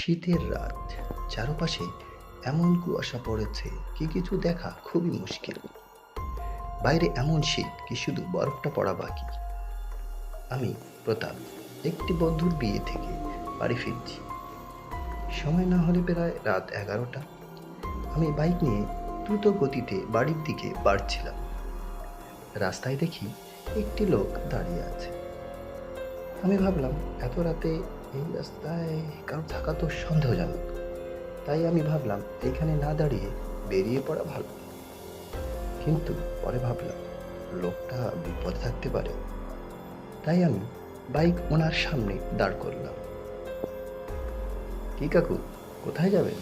শীতের রাত। চারপাশে এমন কুয়াশা পড়েছে কি কিছু দেখা খুবই মুশকিল। বাইরে এমন শীত কি শুধু বরফটা পড়া বাকি? আমি, প্রতাপ, একটি বন্ধুর বিয়ে থেকে বাড়ি ফিরছি। সময় না হলে প্রায় রাত এগারোটা। আমি বাইক নিয়ে দ্রুত গতিতে বাড়ির দিকে বাড়ছিলাম। রাস্তায় দেখি একটি লোক দাঁড়িয়ে আছে। আমি ভাবলাম, এত রাতে এই রাস্তায় কারও থাকা তো সন্দেহজনক। তাই আমি ভাবলাম এইখানে না দাঁড়িয়ে বেরিয়ে পড়া ভালো। কিন্তু পরে ভাবলাম, লোকটা বিপদ থাকতে পারে। তাই আমি বাইক ওনার সামনে দাঁড় করলাম। কি কাকু, কোথায় যাবেন?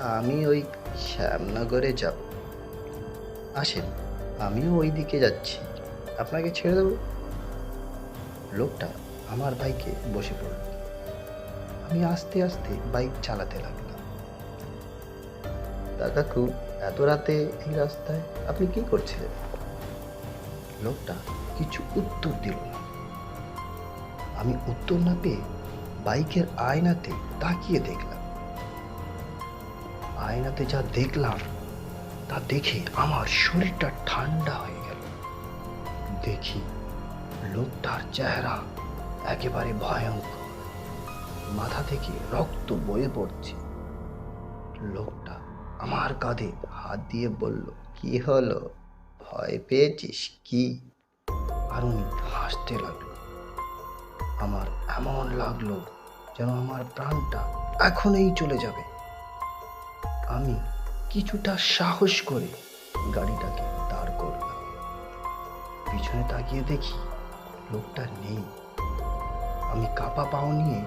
আমি ওই শ্যামনগরে যাব। আসেন, আমিও ওই দিকে যাচ্ছি। আপনাকে ছেড়ে দেবো? লোকটা আমার বাইকে বসে পড়ল। আমি আস্তে আস্তে বাইক চালাতে লাগলাম। তা কাকু এত রাতে এই রাস্তায় আপনি কি করছিলেন? লোকটা কিছু উত্তর দিল না। আমি উত্তর না পেয়ে বাইকের আয়নাতে তাকিয়ে দেখলাম। আয়নাতে যা দেখলাম, তা দেখে আমার শরীরটা ঠান্ডা হয়ে গেল। দেখি লোকটার চেহারা একেবারে ভয়ঙ্কর। মাথা থেকে রক্ত বয়ে পড়ছে। লোকটা আমার কাঁধে হাত দিয়ে বলল, কি হলো? ভয় পেয়েছিস কি? আর উনি হাসতে লাগল। আমার এমন লাগল যেন আমার প্রাণটা এখনই চলে যাবে। আমি কিছুটা সাহস করে গাড়িটাকে দাঁড় করলাম। পিছনে তাকিয়ে দেখি লোকটা নেই। আমি কাপা পাও নিয়ে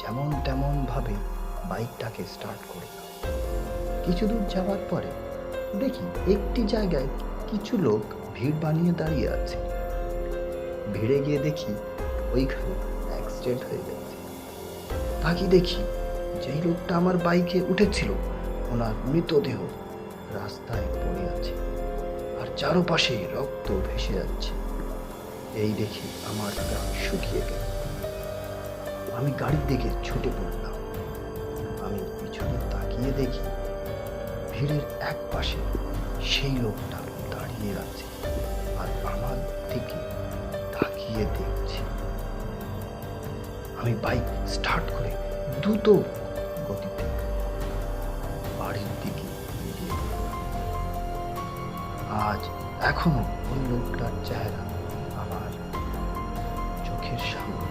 যেমন তেমন ভাবে বাইকটাকে স্টার্ট করলাম। কিছু দূর যাওয়ার পরে দেখি একটি জায়গায় কিছু লোক ভিড় বানিয়ে দাঁড়িয়ে আছে। ভিড়ে গিয়ে দেখি ওইখানে অ্যাক্সিডেন্ট হয়ে গেছে। তাকে দেখি যেই লোকটা আমার বাইকে উঠেছিল, ওনার মৃতদেহ রাস্তায় পড়ে আছে আর চারপাশে রক্ত ভেসে যাচ্ছে। এই দেখে আমার গা শুকিয়ে গেল। আমি গাড়ির দিকে ছুটে পড়লাম। আমি পিছনে তাকিয়ে দেখি ভিড়ের এক পাশে সেই লোকটা দাঁড়িয়ে আছে আর আমার দিকে তাকিয়ে দেখছে। আমি বাইক স্টার্ট করে দ্রুত গতিতে বাড়ির দিকে আজ এখনও ওই লোকটার চেহারা আমার চোখের সামনে